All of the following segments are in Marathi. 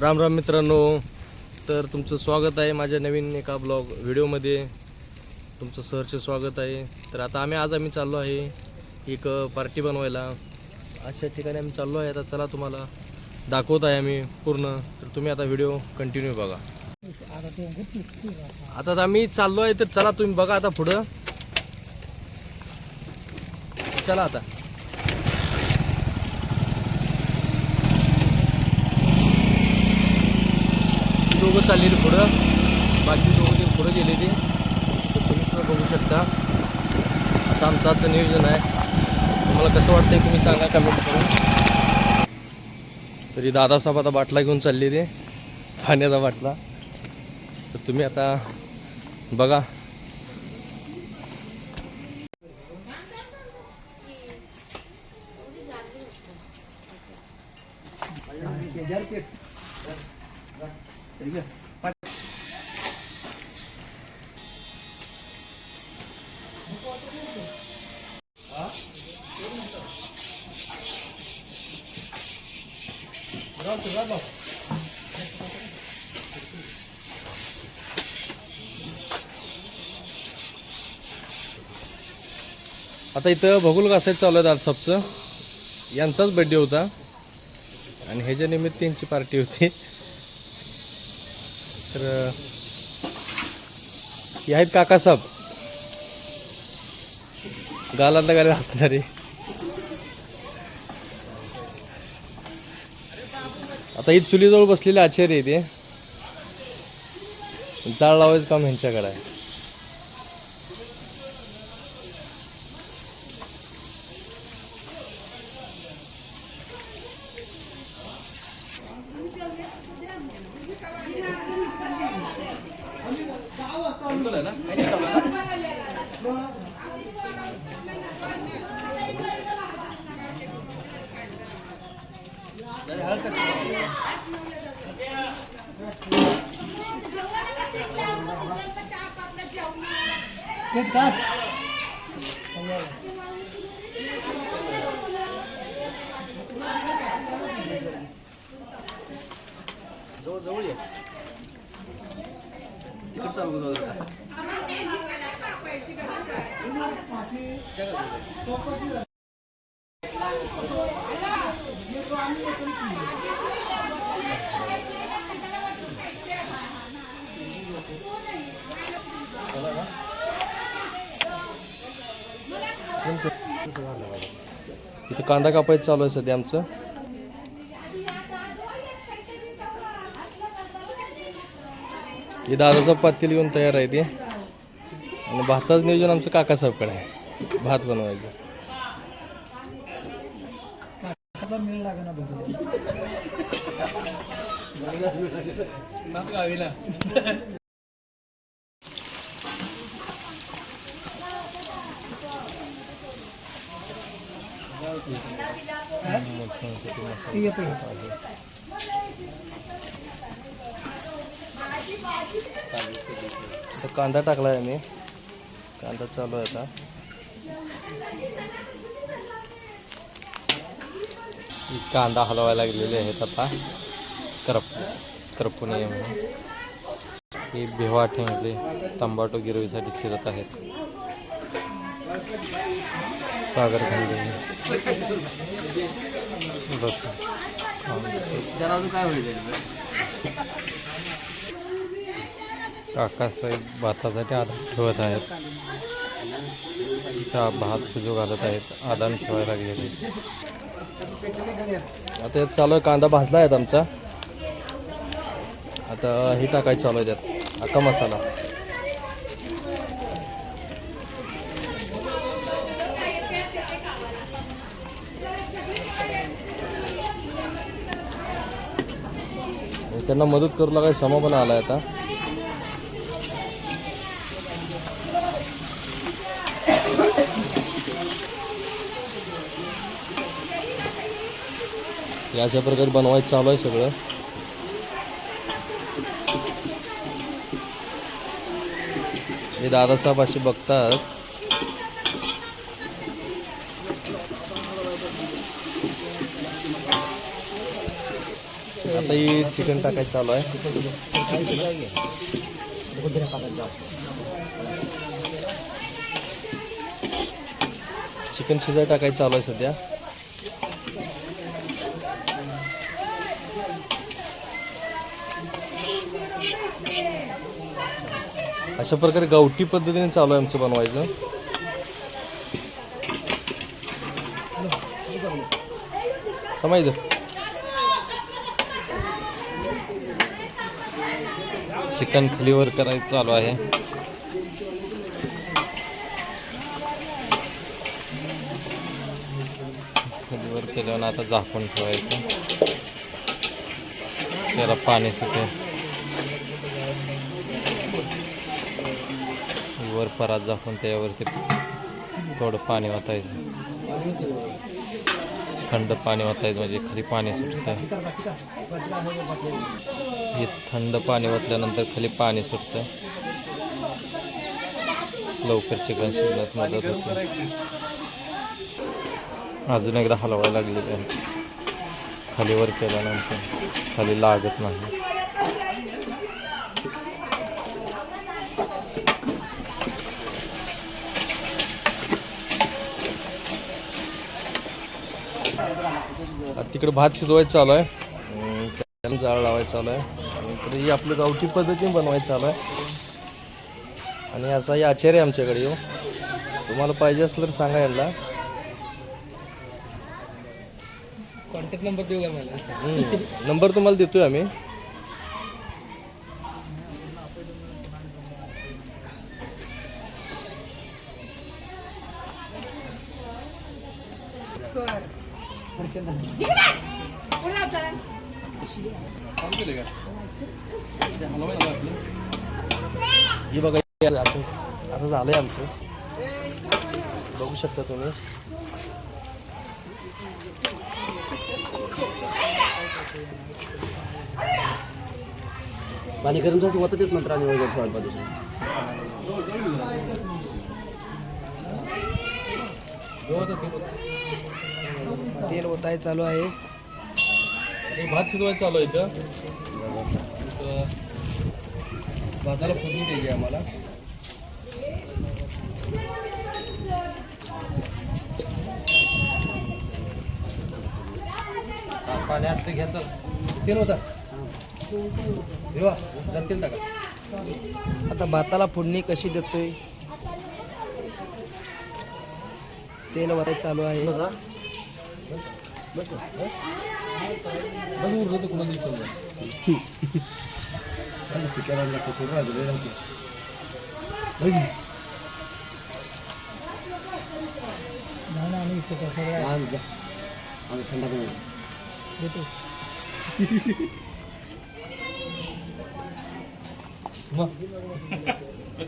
राम राम मित्रांनो तर तुमचं स्वागत आहे माझ्या नवीन एका ब्लॉग व्हिडिओमध्ये. तुमचं सहर्ष स्वागत आहे. तर आता आम्ही आज आम्ही चाललो आहे एक पार्टी बनवायला. अशा ठिकाणी आम्ही चाललो आहे. आता चला तुम्हाला दाखवत आहे आम्ही पूर्ण. तर तुम्ही आता व्हिडिओ कंटिन्यू बघा. आता तर आम्ही चाललो आहे तर चला तुम्ही बघा आता पुढं. चला आता. दोघं चाललेले पुढं. बाकी दोघं ते पुढं गेले ते तर तुम्ही सुद्धा बघू शकता. असं आमचं आजचं नियोजन आहे. तुम्हाला कसं वाटतंय तुम्ही सांगा कमेंट करून. तरी दादासाहेब आता बाटला घेऊन चालले ते पाण्याचा बाटला. तर तुम्ही आता बघा. आता इथं भगुल घासायचं चालू आहे दादसाबचं यांचाच बड्डे होता. आणि ह्याच्या निमित्त त्यांची पार्टी होती. तर हे आहेत काकासाहेब गालांना गाला असणारे आता ही चुलीजवळ बसलेले आचार्य आहे ते जाळ लावायचं काम ह्यांच्याकडे आहे. जवळ जवळ ये इकडे चालू जाऊ दे होता इथं कांदा कापायचं चालू आहे सध्या आमचं. हे दादाचं पातेल येऊन तयार आहे ते. आणि भाताचं नियोजन आमचं काकासाहेबकडे आहे. भात बनवायचं. तर कांदा टाकला आहे मी कांदा चालू आहे आता. कांदा हलवायला गेलेले आहेत आता. करप करपू नये म्हणून. ही भिवा ठेवले तंबाटू गिरवीसाठी चिरत आहेत. सागर खाल्ले. बस. काय होईल? काकासाहेब भातासाठी आदान ठेवत आहेत. चहा भात शिजू घालत आहेत. आदान ठेवायला लागले आता चालू आहे. कांदा भाजला आहेत आमचा. आता हे टाकायचं चालू आहे त्यात. अक्का मसाला. त्यांना मदत करू लागाय समा पण आला आहे आता. हे अशा प्रकारे बनवायचं चालू आहे सगळं. हे दादासाहेब असे बघतात. आता ही चिकन टाकायचं चालू आहे. चिकन शिजाय टाकायचं चालू आहे सध्या. अशा प्रकारे गावठी पद्धतीने चालू आहे आमचं बनवायचं. समायचं चिकन खलीवर करायचं चालू आहे. खलीवर केल्यावर आता झाकून ठेवायचं. त्याला पाणी सुटेल. वर परात झाकून त्यावरती थोडं पाणी वाचायचं थंड पाणी वाचायचं म्हणजे खाली पाणी सुटतं हे थंड पाणी वाचल्यानंतर खाली पाणी सुटतं लवकर चिकन शिजण्यात मदत होते. अजून एकदा हलवायला लागलेलं खाली वर केल्यानंतर खाली लागत नाही. तिकडे भात शिजवायचं चालू आहे. त्याला जाळ लावायचं चालू आहे. आणि इकडे ही आपलं गावठी पद्धतीने बनवायचं चालू आहे. आणि असा ही आचार्य आमच्याकडे येऊ तुम्हाला पाहिजे असलं तर सांगा यांना. कॉन्टॅक्ट नंबर देऊ का मला? नंबर तुम्हाला देतोय आम्ही. ही आता असं झालंय आमचं. बघू शकता तुम्ही. पाणी करून झालं होतं तेच नंतर आणि वगैरे ठेवायला पाहिजे तेल होत आहे चालू आहे. भात शिजवायचं चालू आहे इथं. भाताला फोडणी द्यायची आम्हाला. पाणी आटलं घ्यायचं. तेल होता? देवा जरा तेल टाका आता भाताला फोडणी कशी देतोय? तेल वराय चालू आहे. बस उरलं तर कुणाला विचारलं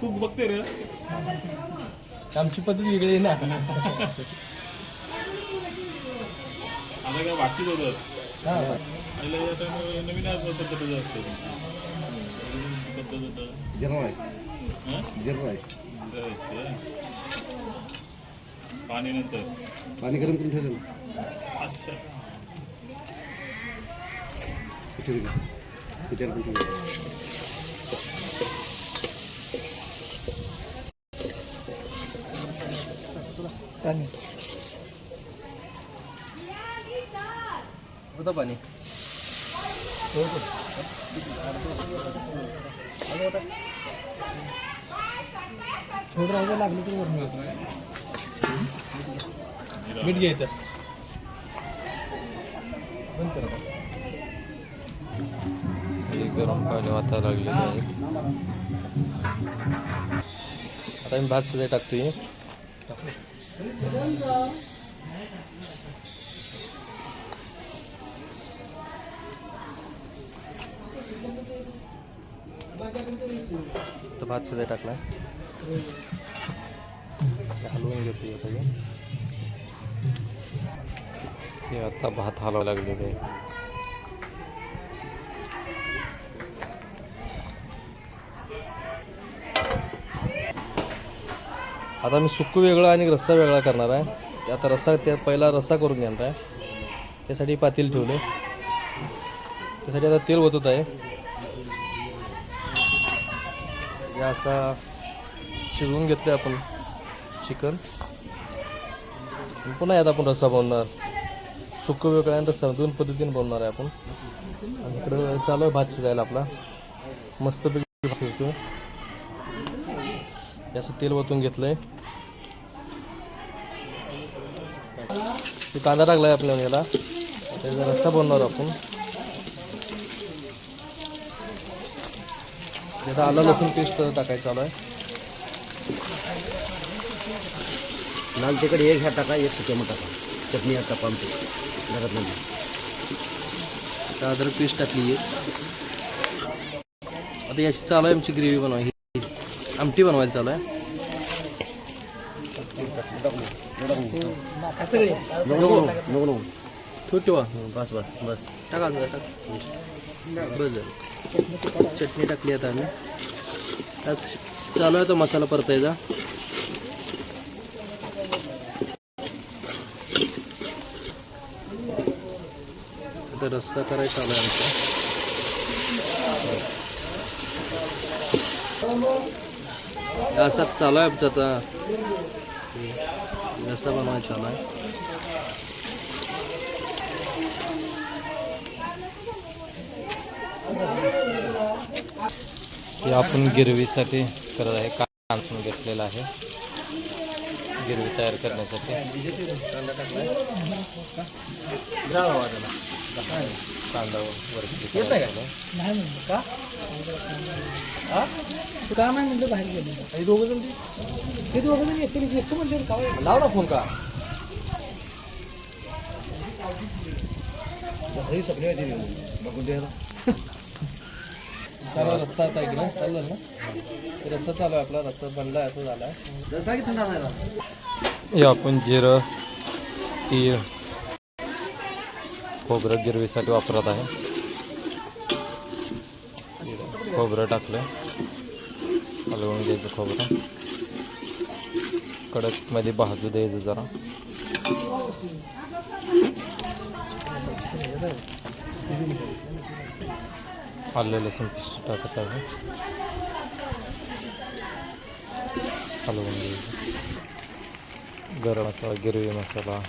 खूप बघते रे. आमची पद्धत वेगळी आहे ना. आता काय वाशीत होतं हा आता नवीन आज पद्धतीचं असतं पद्धत होतं जिरा राईस हं? जिरा राईस. पाणी नंतर. पाणी गरम करून ठेवलं ना. अच्छा किती का किती पण ठेवलं पाणी होतं पाणी थोडं राहू लागलं तर वरून मीठ घ्यायचं बंद करा खाली गरम पाणी वाचायला लागलेले आहेत आता मी भात सुद्धा टाकतोय. तर भात सुद्धा टाकला. हलवून घेतो आता हे. आता भात हलवा लागलेले आहे. आता मी सुक्क वेगळं आणि रस्सा वेगळा करणार आहे. आता रस्सा त्या पहिला रस्सा करून घेणार आहे. त्यासाठी पातील ठेवले. त्यासाठी आता तेल ओतत आहे. या असा शिजवून घेतलं आपण चिकन. पुन्हा यात आपण रस्सा बनवणार. सुकं वेगळं आणि रस्सा दोन पद्धतीने बनवणार आहे आपण. आणि इकडं चालू आहे भात शिजायला आपला. मस्तपैकी भात शिजतो असं तेल ओतून घेतलंय. ते कांदा टाकलाय आपल्या याला. त्याचा रस्सा बनवणार आपण. त्याचा आलं लसूण पेस्ट टाकायचं चालू आहे लाल तिकड एक ह्या टाका एक सुक्या टाका. चटणी आता पामते घरात नाही. अदरक पेस्ट टाकली आहे. आता याची चालू आहे आमची ग्रेव्ही बनवायची. आमटी बनवायची चालू आहे. नको नको नको ठेव. ठेवा बस बस बस. टाका टाक. बस झालं. चटणी टाकली आता आम्ही. आज चालू आहे तो मसाला परतायचा. आता रस्सा करायचा चालू आहे आमचा. असा चालू आहे आमचा आता. रस्सा बनवायचा चालू आहे. हे आपण गिरवीसाठी करत आहे. कांदा घेतलेला आहे. गिरवी तयार करण्यासाठी. कांदा वरती येत नाही म्हणलं का हा तू का नाही म्हणलं बाहेर गेलो. आणि दोघं जण ते? दोघं जण येते येतो म्हणजे काय? लाव ना फोन का? घरी सगळे येते बघून द्यायला चालू रस्ता आहे की ना चालू आहे ना? ते रस्ता चालू आहे आपला. रस्ता बनला आहे असं झाला रस्ता किती झाला हे आपण जिरं तीळ खोबरं गिरवीसाठी वापरत आहे. खोबरं टाकलं. हलवून घ्यायचं खोबरं कडकमध्ये भाजू द्यायचं जरा. आलं लसूण पेस्ट टाकत आहे. हलवून घ्यायचं. गरम मसाला गिरवी मसाला.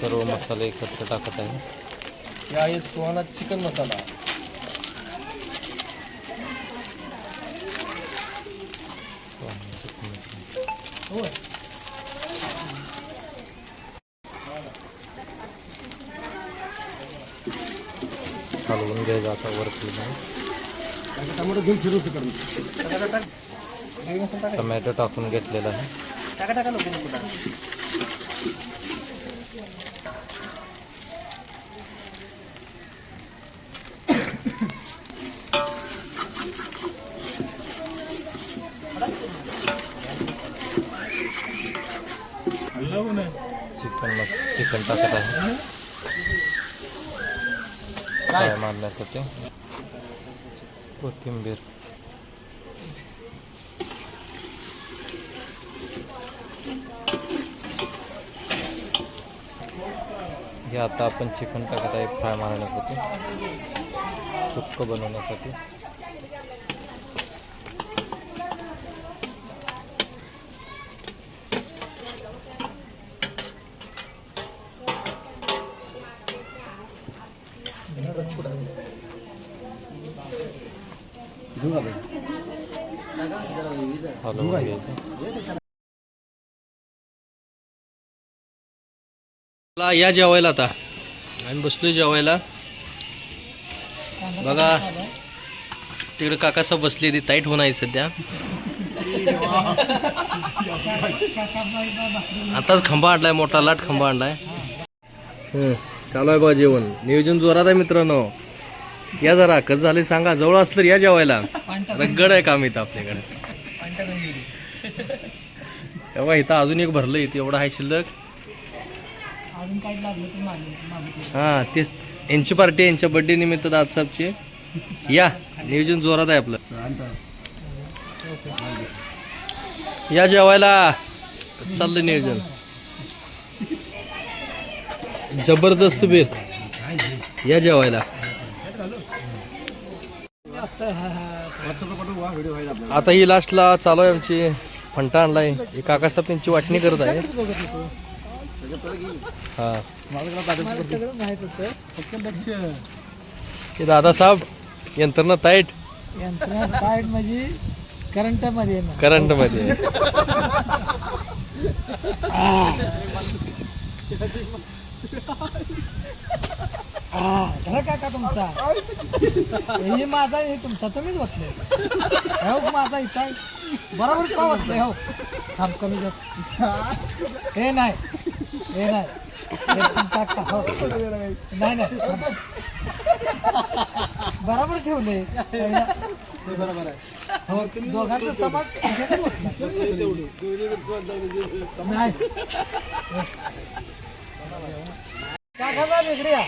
सर्व मसाले एकत्र टाकत आहे. हे सुहाना चिकन मसाला. हलवून घ्यायचं आता वरती जाऊन. टमाटर घेऊन फिरून तिकडून टमॅटो टाकून घेतलेला आहे टाका टाका लोक हल्ला पण आहे चिकन मस चिकन टाकत आहे फ्राय मारण्यासाठी कोथिंबीर. हे आता आपण चिकन टाकत आहे फ्राय मारण्यासाठी. सुक्क बनवण्यासाठी घेऊन आलो हलवून घ्यायचं चला या जेवायला आता. आम्ही बसलोय जेवायला. बघा तिकडे काकासा बसले ती ताईट होऊन सध्या. आताच खंबा आणलाय मोठा लाट खंबा आणलाय. हम्म, चालू आहे बघा जेवण. नियोजन जोरात आहे मित्रांनो. या जरा कसं झालं सांगा. जवळ असलं तर या जेवायला. रगड आहे काम इथं आपल्याकडे. तेव्हा इथं अजून एक भरलं इथं एवढं आहे शिल्लक. हा तेच. यांची पार्टी यांच्या बर्थडे निमित्त दादसाहेबची या नियोजन जोरात आहे आपलं. या जेवायला. चाललं नियोजन. जबरदस्त बेत. या जेवायला. आता ही लास्टला चालू आहे आमची फंटा आणलाय. हे काकासाहेब त्यांची वाटणी करत आहे. हा. हे दादासाहेब यंत्रणा ताईट यंत्रणा टाईट म्हणजे करंटमध्ये करंटमध्ये धरा काका तुमचा? हे माझा हे तुमचा तुम्हीच वाटले हो माझा इथं बरोबर का वाटले हो? थांब कमी जात हे नाही. हे नाही. हो? नाही नाही. बरोबर ठेवले. बरोबर आहे हो दोघांचं समान नाही. काका वेगळे या.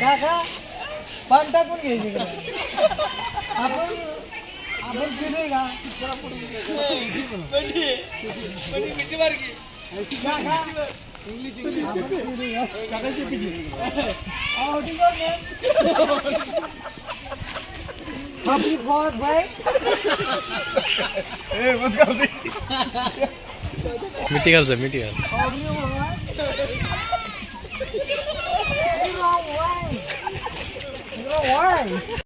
काका पान टाकून घ्यायचे आपण आपण पिलोय का? काका, आपण पिलोय का? अहो, ठीक आहे Happy মিটি গেল মিটি Why?